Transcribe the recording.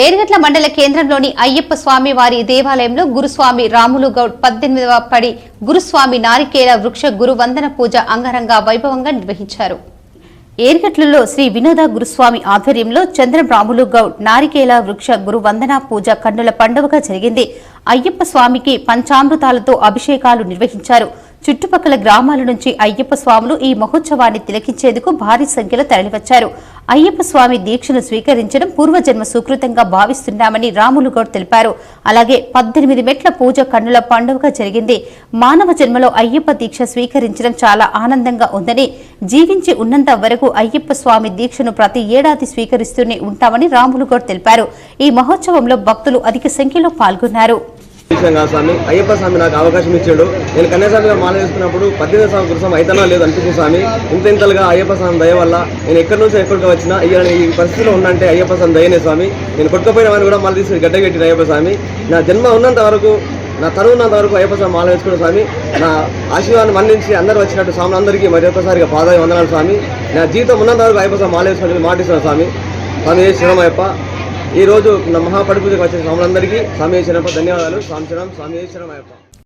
ఏరుగట్ల మండల కేంద్రంలోని అయ్యప్ప స్వామి వారి దేవాలయంలో గురుస్వామి రాములు గౌడ్ పద్దెనిమిదవ పడి గురుస్వామి నారికేల వృక్ష గురు వందన పూజ అంగరంగ వైభవంగా నిర్వహించారు. ఏర్గట్లలో శ్రీ వినోద గురుస్వామి ఆధ్వర్యంలో చంద్ర రాములు గౌడ్ నారికేల వృక్ష గురు వందన పూజ కన్నుల పండుగగా జరిగింది. అయ్యప్ప స్వామికి పంచామృతాలతో అభిషేకాలు నిర్వహించారు. చుట్టుపక్కల గ్రామాల నుంచి అయ్యప్ప స్వాములు ఈ మహోత్సవాన్ని తిలకించేందుకు భారీ సంఖ్యలో తరలివచ్చారు. అయ్యప్ప స్వామి దీక్షను స్వీకరించడం పూర్వజన్మ సుకృతంగా భావిస్తున్నామని రాములుగౌడ్ తెలిపారు. అలాగే పద్దెనిమిది మెట్ల పూజ కన్నుల పండుగగా జరిగింది. మానవ జన్మలో అయ్యప్ప దీక్ష స్వీకరించడం చాలా ఆనందంగా ఉందని జీవించి ఉన్నంత వరకు అయ్యప్ప స్వామి దీక్షను ప్రతి ఏడాది స్వీకరిస్తూనే ఉంటామని రాములుగౌడ్ తెలిపారు. ఈ మహోత్సవంలో భక్తులు అధిక సంఖ్యలో పాల్గొన్నారు. విషయంగా స్వామి. అయ్యప్ప స్వామి నాకు అవకాశం ఇచ్చాడు. నేను కన్యాస్వామిగా మాల వేసుకున్నప్పుడు పద్దెనిమిది స్వామి కోసం అయితేనా లేదు అనిపించింది స్వామి. ఇంత ఇంతలుగా అయ్యప్ప స్వామి దయ వల్ల నేను ఎక్కడి నుంచి ఎక్కడికి వచ్చినా ఇవాళ ఈ పరిస్థితిలో ఉన్నంటే అయ్యప్ప స్వామి దయనే స్వామి. నేను కొట్టుకుపోయిన వాడిని కూడా మళ్ళీ తీసుకుని గడ్డగట్టిన అయ్యప్ప స్వామి. నా జన్మ ఉన్నంత వరకు నా తరువు ఉన్నంత వరకు అయ్యప్ప స్వామి మాల వేసుకున్న స్వామి. నా ఆశీర్వాదం మన్నించి అందరూ వచ్చినట్టు స్వామి అందరికీ మరి ఒక్కసారిగా పాదాయి వందనాలు స్వామి. నా జీవితం ఉన్నంత వరకు అయ్యప్ప స్వామి మాల వేసుకుని మాటిస్తున్నాను స్వామి. స్వామి శివమయ్యప్ప ఈ రోజు వచ్చిన స్వాములందరికీ స్వామి శరణప్ప ధన్యవాదాలు. స్వామి చరణం స్వామి శరణమయ్యప్ప